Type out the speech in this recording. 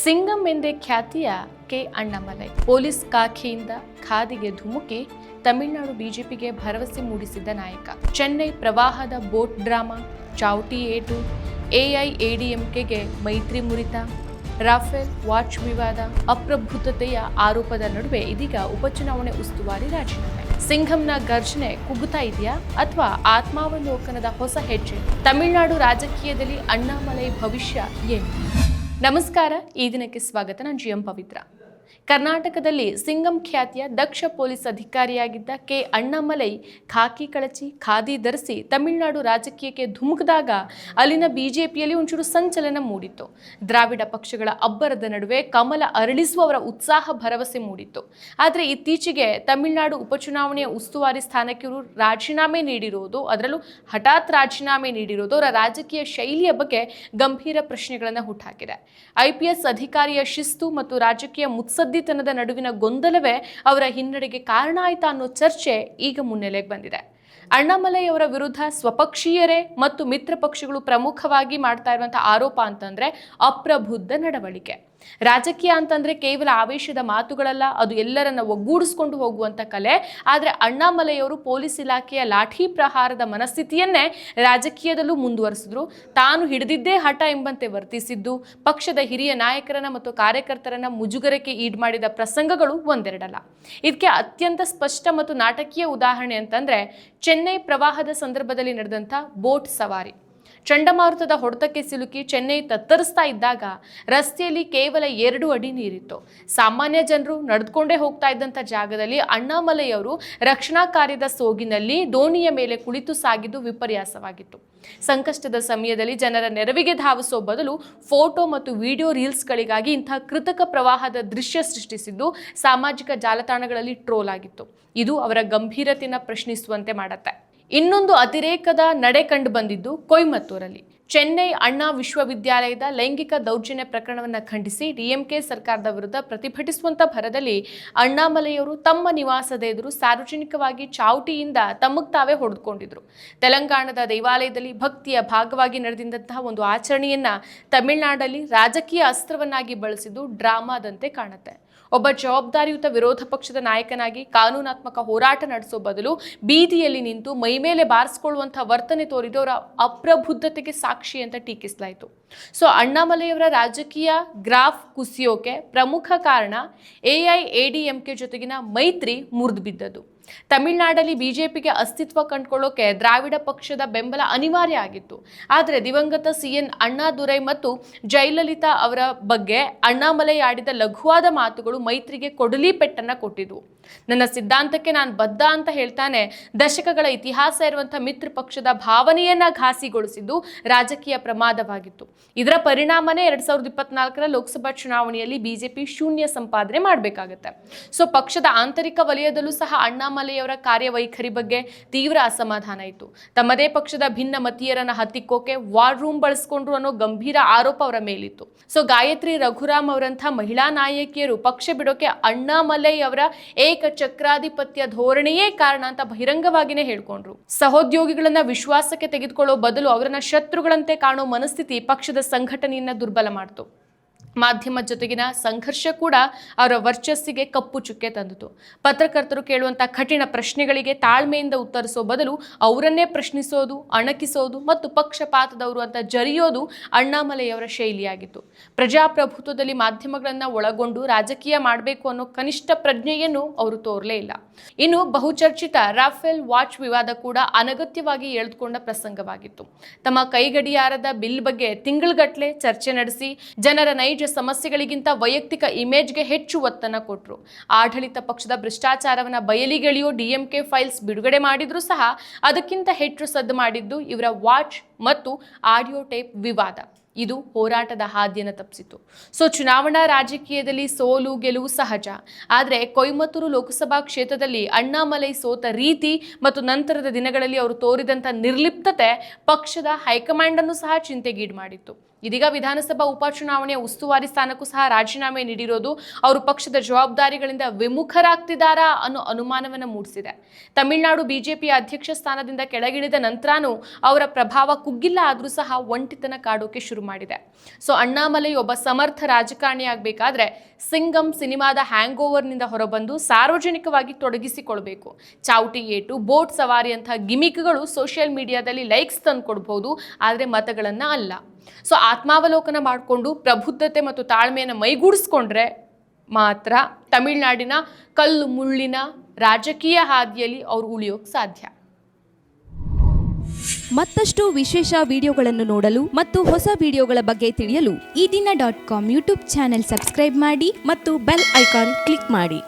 ಸಿಂಗಂ ಎಂದೇ ಖ್ಯಾತಿಯ K. Annamalai. Police ಕಾಖಿಯಿಂದ ಖಾದಿಗೆ ಧುಮುಕಿ, ತಮಿಳುನಾಡು ಬಿಜೆಪಿಗೆ ಭರವಸೆ ಮೂಡಿಸಿದ್ದ ನಾಯಕ. ಚೆನ್ನೈ ಪ್ರವಾಹದ ಬೋಟ್ ಡ್ರಾಮಾ, ಚಾವಟಿ ಏಟು, ಎಐಎಡಿಎಂಕೆಗೆ ಮೈತ್ರಿ ಮುರಿತ, ರಾಫೆಲ್ ವಾಚ್ ವಿವಾದ ಅಪ್ರಬುದ್ಧತೆಯ ಆರೋಪದ ನಡುವೆ ಇದೀಗ ಉಪಚುನಾವಣೆ ಉಸ್ತುವಾರಿ ರಾಜೀನಾಮೆ. ಸಿಂಘಂನ ಗರ್ಜನೆ ಕುಗ್ಗುತ್ತಾ ಇದೆಯಾ ಅಥವಾ ಆತ್ಮಾವಲೋಕನದ ಹೊಸ ಹೆಜ್ಜೆ? ತಮಿಳುನಾಡು ರಾಜಕೀಯದಲ್ಲಿ ಅಣ್ಣಾಮಲೈ ಭವಿಷ್ಯ ಏನು? ನಮಸ್ಕಾರ ಈ ದಿನಕ್ಕೆ ಸ್ವಾಗತ. ನಾನು ಜಿ ಎಂ ಪವಿತ್ರ. ಕರ್ನಾಟಕದಲ್ಲಿ ಸಿಂಗಂ ಖ್ಯಾತಿಯ ದಕ್ಷ ಪೊಲೀಸ್ ಅಧಿಕಾರಿಯಾಗಿದ್ದ ಕೆ ಅಣ್ಣಾಮಲೈ ಖಾಕಿ ಕಳಚಿ, ಖಾದಿ ಧರಿಸಿ ತಮಿಳುನಾಡು ರಾಜಕೀಯಕ್ಕೆ ಧುಮುಕಿದಾಗ ಅಲ್ಲಿನ ಬಿಜೆಪಿಯಲ್ಲಿ ಒಂಚೂರು ಸಂಚಲನ ಮೂಡಿತ್ತು. ದ್ರಾವಿಡ ಪಕ್ಷಗಳ ಅಬ್ಬರದ ನಡುವೆ ಕಮಲ ಅರಳಿಸುವವರ ಉತ್ಸಾಹ, ಭರವಸೆ ಮೂಡಿತ್ತು. ಆದರೆ ಇತ್ತೀಚೆಗೆ ತಮಿಳುನಾಡು ಉಪಚುನಾವಣೆಯ ಉಸ್ತುವಾರಿ ಸ್ಥಾನಕ್ಕೆ ರಾಜೀನಾಮೆ ನೀಡಿರುವುದು ಅದರಲ್ಲೂ ಹಠಾತ್ ರಾಜೀನಾಮೆ ನೀಡಿರುವುದು ಅವರ ರಾಜಕೀಯ ಶೈಲಿಯ ಬಗ್ಗೆ ಗಂಭೀರ ಪ್ರಶ್ನೆಗಳನ್ನು ಹುಟ್ಟಾಕಿದೆ ಐಪಿಎಸ್ ಅಧಿಕಾರಿಯ ಶಿಸ್ತು ಮತ್ತು ರಾಜಕೀಯ ಮುತ್ಸದ್ದಿತನದ ನಡುವಿನ ಗೊಂದಲವೇ ಅವರ ಹಿನ್ನಡೆಗೆ ಕಾರಣ ಆಯ್ತಾ ಅನ್ನೋ ಚರ್ಚೆ ಈಗ ಮುನ್ನೆಲೆಗೆ ಬಂದಿದೆ. ಅಣ್ಣಾಮಲೈ ಅವರ ವಿರುದ್ಧ ಸ್ವಪಕ್ಷೀಯರೇ ಮತ್ತು ಮಿತ್ರ ಪಕ್ಷಗಳು ಪ್ರಮುಖವಾಗಿ ಮಾಡ್ತಾ ಇರುವಂತಹ ಆರೋಪ ಅಂತಂದ್ರೆ ಅಪ್ರಬುದ್ಧ ನಡವಳಿಕೆ. ರಾಜಕೀಯ ಅಂತಂದ್ರೆ ಕೇವಲ ಆವೇಶದ ಮಾತುಗಳಲ್ಲ, ಅದು ಎಲ್ಲರನ್ನ ಒಗ್ಗೂಡಿಸ್ಕೊಂಡು ಹೋಗುವಂತ ಕಲೆ. ಆದ್ರೆ ಅಣ್ಣಾಮಲೆಯವರು ಪೊಲೀಸ್ ಇಲಾಖೆಯ ಲಾಠಿ ಪ್ರಹಾರದ ಮನಸ್ಥಿತಿಯನ್ನೇ ರಾಜಕೀಯದಲ್ಲೂ ಮುಂದುವರೆಸಿದ್ರು. ತಾನು ಹಿಡಿದಿದ್ದೇ ಹಠ ಎಂಬಂತೆ ವರ್ತಿಸಿದ್ದು, ಪಕ್ಷದ ಹಿರಿಯ ನಾಯಕರನ್ನ ಮತ್ತು ಕಾರ್ಯಕರ್ತರನ್ನ ಮುಜುಗರಕ್ಕೆ ಈಡ್ ಮಾಡಿದ ಪ್ರಸಂಗಗಳು ಒಂದೆರಡಲ್ಲ. ಇದಕ್ಕೆ ಅತ್ಯಂತ ಸ್ಪಷ್ಟ ಮತ್ತು ನಾಟಕೀಯ ಉದಾಹರಣೆ ಅಂತಂದ್ರೆ, ಚೆನ್ನೈ ಪ್ರವಾಹದ ಸಂದರ್ಭದಲ್ಲಿ ನಡೆದಂಥ ಬೋಟ್ ಸವಾರಿ. ಚಂಡಮಾರುತದ ಹೊಡೆತಕ್ಕೆ ಸಿಲುಕಿ ಚೆನ್ನೈ ತತ್ತರಿಸ್ತಾ ಇದ್ದಾಗ ರಸ್ತೆಯಲ್ಲಿ ಕೇವಲ ಎರಡು ಅಡಿ ನೀರಿತ್ತು. ಸಾಮಾನ್ಯ ಜನರು ನಡೆದುಕೊಂಡೇ ಹೋಗ್ತಾ ಇದ್ದಂಥ ಜಾಗದಲ್ಲಿ ಅಣ್ಣಾಮಲೈ ಅವರು ರಕ್ಷಣಾ ಕಾರ್ಯದ ಸೋಗಿನಲ್ಲಿ ದೋಣಿಯ ಮೇಲೆ ಕುಳಿತು ಸಾಗಿದ್ದು ವಿಪರ್ಯಾಸವಾಗಿತ್ತು. ಸಂಕಷ್ಟದ ಸಮಯದಲ್ಲಿ ಜನರ ನೆರವಿಗೆ ಧಾವಿಸೋ ಬದಲು ಫೋಟೋ ಮತ್ತು ವಿಡಿಯೋ ರೀಲ್ಸ್ಗಳಿಗಾಗಿ ಇಂತಹ ಕೃತಕ ಪ್ರವಾಹದ ದೃಶ್ಯ ಸೃಷ್ಟಿಸಿದ್ದು ಸಾಮಾಜಿಕ ಜಾಲತಾಣಗಳಲ್ಲಿ ಟ್ರೋಲ್ ಆಗಿತ್ತು. ಇದು ಅವರ ಗಂಭೀರತೆಯನ್ನು ಪ್ರಶ್ನಿಸುವಂತೆ ಮಾಡತ್ತೆ. ಇನ್ನೊಂದು ಅತಿರೇಕದ ನಡೆ ಕಂಡು ಬಂದಿದ್ದು ಕೊಯಮತ್ತೂರಲ್ಲಿ. ಚೆನ್ನೈ ಅಣ್ಣಾ ವಿಶ್ವವಿದ್ಯಾಲಯದ ಲೈಂಗಿಕ ದೌರ್ಜನ್ಯ ಪ್ರಕರಣವನ್ನು ಖಂಡಿಸಿ ಡಿಎಂಕೆ ಸರ್ಕಾರದ ವಿರುದ್ಧ ಪ್ರತಿಭಟಿಸುವಂತ ಭರದಲ್ಲಿ ಅಣ್ಣಾಮಲೆಯವರು ತಮ್ಮ ನಿವಾಸದ ಎದುರು ಸಾರ್ವಜನಿಕವಾಗಿ ಚಾವಟಿಯಿಂದ ತಮ್ಮಗೆ ತಾವೇ ಹೊಡೆದುಕೊಂಡಿದ್ರು. ತೆಲಂಗಾಣದ ದೇವಾಲಯದಲ್ಲಿ ಭಕ್ತಿಯ ಭಾಗವಾಗಿ ನಡೆದಿದ್ದಂತಹ ಒಂದು ಆಚರಣೆಯನ್ನ ತಮಿಳುನಾಡಲ್ಲಿ ರಾಜಕೀಯ ಅಸ್ತ್ರವನ್ನಾಗಿ ಬಳಸಿದ್ದು ಡ್ರಾಮಾದಂತೆ ಕಾಣುತ್ತೆ. ಒಬ್ಬ ಜವಾಬ್ದಾರಿಯುತ ವಿರೋಧ ಪಕ್ಷದ ನಾಯಕನಾಗಿ ಕಾನೂನಾತ್ಮಕ ಹೋರಾಟ ನಡೆಸೋ ಬದಲು ಬೀದಿಯಲ್ಲಿ ನಿಂತು ಮೈಮೇಲೆ ಬಾರಿಸಿಕೊಳ್ಳುವಂತಹ ವರ್ತನೆ ತೋರಿದ್ದು ಅವರ ಅಪ್ರಬುದ್ಧತೆಗೆ ಸಾಕ್ಷಿ ಅಂತ ಟೀಕಿಸಲಾಯಿತು. ಸೊ ಅಣ್ಣಾಮಲೈಯವರ ರಾಜಕೀಯ ಗ್ರಾಫ್ ಕುಸಿಯೋಕೆ ಪ್ರಮುಖ ಕಾರಣ ಎಐ ಎಡಿಎಂಕೆ ಜೊತೆಗಿನ ಮೈತ್ರಿ ಮುರಿದು ಬಿದ್ದದ್ದು. ತಮಿಳುನಾಡಲ್ಲಿ ಬಿಜೆಪಿಗೆ ಅಸ್ತಿತ್ವ ಕಂಡುಕೊಳ್ಳೋಕೆ ದ್ರಾವಿಡ ಪಕ್ಷದ ಬೆಂಬಲ ಅನಿವಾರ್ಯ ಆಗಿತ್ತು. ಆದರೆ ದಿವಂಗತ ಸಿ ಎನ್ ಅಣ್ಣಾದುರೈ ಮತ್ತು ಜಯಲಲಿತಾ ಅವರ ಬಗ್ಗೆ ಅಣ್ಣಾಮಲೈ ಆಡಿದ ಲಘುವಾದ ಮಾತುಗಳು ಮೈತ್ರಿಗೆ ಕೊಡಲಿ ಪೆಟ್ಟನ್ನು ಕೊಟ್ಟಿದ್ವು. ನನ್ನ ಸಿದ್ಧಾಂತಕ್ಕೆ ನಾನು ಬದ್ಧ ಅಂತ ಹೇಳ್ತಾನೆ, ದಶಕಗಳ ಇತಿಹಾಸ ಇರುವಂತಹ ಮಿತ್ರ ಪಕ್ಷದ ಭಾವನೆಯನ್ನ ಘಾಸಿಗೊಳಿಸಿದ್ದು ರಾಜಕೀಯ ಪ್ರಮಾದವಾಗಿತ್ತು. ಇದರ ಪರಿಣಾಮನೇ ಎರಡ್ ಸಾವಿರದ ಇಪ್ಪತ್ನಾಲ್ಕರ ಲೋಕಸಭಾ ಚುನಾವಣೆಯಲ್ಲಿ ಬಿಜೆಪಿ ಶೂನ್ಯ ಸಂಪಾದನೆ ಮಾಡಬೇಕಾಗತ್ತೆ. ಸೊ ಪಕ್ಷದ ಆಂತರಿಕ ವಲಯದಲ್ಲೂ ಸಹ ಅಣ್ಣಾಮಲೈಯವರ ಕಾರ್ಯವೈಖರಿ ಬಗ್ಗೆ ತೀವ್ರ ಅಸಮಾಧಾನ ಇತ್ತು. ತಮ್ಮದೇ ಪಕ್ಷದ ಭಿನ್ನ ಮತೀಯರನ್ನ ಹತ್ತಿಕ್ಕೋಕೆ ವಾರ್ ರೂಮ್ ಬಳಸ್ಕೊಂಡ್ರು ಅನ್ನೋ ಗಂಭೀರ ಆರೋಪ ಅವರ ಮೇಲಿತ್ತು. ಸೊ ಗಾಯತ್ರಿ ರಘುರಾಮ್ ಅವರಂಥ ಮಹಿಳಾ ನಾಯಕಿಯರು ಪಕ್ಷ ಬಿಡೋಕೆ ಅಣ್ಣಾಮಲೈ ಅವರ ಏಕ ಚಕ್ರಾಧಿಪತ್ಯ ಧೋರಣೆಯೇ ಕಾರಣ ಅಂತ ಬಹಿರಂಗವಾಗಿನೇ ಹೇಳ್ಕೊಂಡ್ರು. ಸಹೋದ್ಯೋಗಿಗಳನ್ನ ವಿಶ್ವಾಸಕ್ಕೆ ತೆಗೆದುಕೊಳ್ಳೋ ಬದಲು ಅವರನ್ನ ಶತ್ರುಗಳಂತೆ ಕಾಣೋ ಮನಸ್ಥಿತಿ ಪಕ್ಷದ ಸಂಘಟನೆಯನ್ನ ದುರ್ಬಲ ಮಾಡ್ತು. ಮಾಧ್ಯಮ ಜೊತೆಗಿನ ಸಂಘರ್ಷ ಕೂಡ ಅವರ ವರ್ಚಸ್ಸಿಗೆ ಕಪ್ಪು ಚುಕ್ಕೆ ತಂದಿತು. ಪತ್ರಕರ್ತರು ಕೇಳುವಂಥ ಕಠಿಣ ಪ್ರಶ್ನೆಗಳಿಗೆ ತಾಳ್ಮೆಯಿಂದ ಉತ್ತರಿಸೋ ಬದಲು ಅವರನ್ನೇ ಪ್ರಶ್ನಿಸೋದು, ಅಣಕಿಸೋದು ಮತ್ತು ಪಕ್ಷಪಾತದವರು ಅಂತ ಜರಿಯೋದು ಅಣ್ಣಾಮಲೆಯವರ ಶೈಲಿಯಾಗಿತ್ತು. ಪ್ರಜಾಪ್ರಭುತ್ವದಲ್ಲಿ ಮಾಧ್ಯಮಗಳನ್ನು ಒಳಗೊಂಡು ರಾಜಕೀಯ ಮಾಡಬೇಕು ಅನ್ನೋ ಕನಿಷ್ಠ ಪ್ರಜ್ಞೆಯನ್ನು ಅವರು ತೋರಲೇ ಇಲ್ಲ. ಇನ್ನು ಬಹುಚರ್ಚಿತ ರಾಫೆಲ್ ವಾಚ್ ವಿವಾದ ಕೂಡ ಅನಗತ್ಯವಾಗಿ ಎಳೆದುಕೊಂಡ ಪ್ರಸಂಗವಾಗಿತ್ತು. ತಮ್ಮ ಕೈಗಡಿಯಾರದ ಬಿಲ್ ಬಗ್ಗೆ ತಿಂಗಳುಗಟ್ಟಲೆ ಚರ್ಚೆ ನಡೆಸಿ ಜನರ ನೈಜ ಸಮಸ್ಯೆಗಳಿಗಿಂತ ವೈಯಕ್ತಿಕ ಇಮೇಜ್ಗೆ ಹೆಚ್ಚು ಒತ್ತನ್ನು ಕೊಟ್ಟರು ಆಡಳಿತ ಪಕ್ಷದ ಭ್ರಷ್ಟಾಚಾರವನ್ನ ಬಯಲಿಗೆಳೆಯೋ ಡಿಎಂಕೆ ಫೈಲ್ಸ್ ಬಿಡುಗಡೆ ಮಾಡಿದ್ರೂ ಸಹ ಅದಕ್ಕಿಂತ ಹೆಚ್ಚು ಸದ್ದು ಮಾಡಿದ್ದು ಇವರ ವಾಚ್ ಮತ್ತು ಆಡಿಯೋ ಟೇಪ್ ವಿವಾದ. ಇದು ಹೋರಾಟದ ಹಾದಿಯನ್ನು ತಪ್ಪಿಸಿತು ಸೊ ಚುನಾವಣಾ ರಾಜಕೀಯದಲ್ಲಿ ಸೋಲು, ಗೆಲುವು ಸಹಜ. ಆದರೆ ಕೊಯಮತ್ತೂರು ಲೋಕಸಭಾ ಕ್ಷೇತ್ರದಲ್ಲಿ ಅಣ್ಣಾಮಲೈ ಸೋತ ರೀತಿ ಮತ್ತು ನಂತರದ ದಿನಗಳಲ್ಲಿ ಅವರು ತೋರಿದಂಥ ನಿರ್ಲಿಪ್ತತೆ ಪಕ್ಷದ ಹೈಕಮಾಂಡ್ ಅನ್ನು ಸಹ ಚಿಂತೆಗೀಡು ಮಾಡಿತ್ತು. ಇದೀಗ ವಿಧಾನಸಭಾ ಉಪಚುನಾವಣೆಯ ಉಸ್ತುವಾರಿ ಸ್ಥಾನಕ್ಕೂ ಸಹ ರಾಜೀನಾಮೆ ನೀಡಿರೋದು ಅವರು ಪಕ್ಷದ ಜವಾಬ್ದಾರಿಗಳಿಂದ ವಿಮುಖರಾಗ್ತಿದ್ದಾರಾ ಅನ್ನೋ ಅನುಮಾನವನ್ನು ಮೂಡಿಸಿದೆ. ತಮಿಳುನಾಡು ಬಿಜೆಪಿಯ ಅಧ್ಯಕ್ಷ ಸ್ಥಾನದಿಂದ ಕೆಳಗಿಳಿದ ನಂತರನೂ ಅವರ ಪ್ರಭಾವ ಕುಗ್ಗಿಲ್ಲ ಆದರೂ ಸಹ ಒಂಟಿತನ ಕಾಡೋಕೆ ಶುರು ಮಾಡಿದೆ. ಸೊ ಅಣ್ಣಾಮಲೈ ಒಬ್ಬ ಸಮರ್ಥ ರಾಜಕಾರಣಿ ಆಗಬೇಕಾದ್ರೆ ಸಿಂಗಂ ಸಿನಿಮಾದ ಹ್ಯಾಂಗ್ ಓವರ್ನಿಂದ ಹೊರಬಂದು ಸಾರ್ವಜನಿಕವಾಗಿ ತೊಡಗಿಸಿಕೊಳ್ಬೇಕು. ಚಾವುಟಿ ಏಟು, ಬೋಟ್ ಸವಾರಿ ಅಂತಹ ಗಿಮಿಕ್ಗಳು ಸೋಷಿಯಲ್ ಮೀಡಿಯಾದಲ್ಲಿ ಲೈಕ್ಸ್ ತಂದು ಕೊಡ್ಬೋದು ಆದರೆ ಮತಗಳನ್ನು ಅಲ್ಲ. ಸೊ ಆತ್ಮಾವಲೋಕನ ಮಾಡಿಕೊಂಡು ಪ್ರಬುದ್ಧತೆ ಮತ್ತು ತಾಳ್ಮೆಯನ್ನು ಮೈಗೂಡಿಸ್ಕೊಂಡ್ರೆ ಮಾತ್ರ ತಮಿಳುನಾಡಿನ ಕಲ್ಲು ಮುಳ್ಳಿನ ರಾಜಕೀಯ ಹಾದಿಯಲ್ಲಿ ಅವರು ಉಳಿಯೋಕೆ ಸಾಧ್ಯ. ಮತ್ತಷ್ಟು ವಿಶೇಷ ವಿಡಿಯೋಗಳನ್ನು ನೋಡಲು ಮತ್ತು ಹೊಸ ವಿಡಿಯೋಗಳ ಬಗ್ಗೆ ತಿಳಿಯಲು Ee Dina dot com YouTube channel subscribe ಮಾಡಿ ಮತ್ತು ಬೆಲ್ ಐಕಾನ್ ಕ್ಲಿಕ್ ಮಾಡಿ.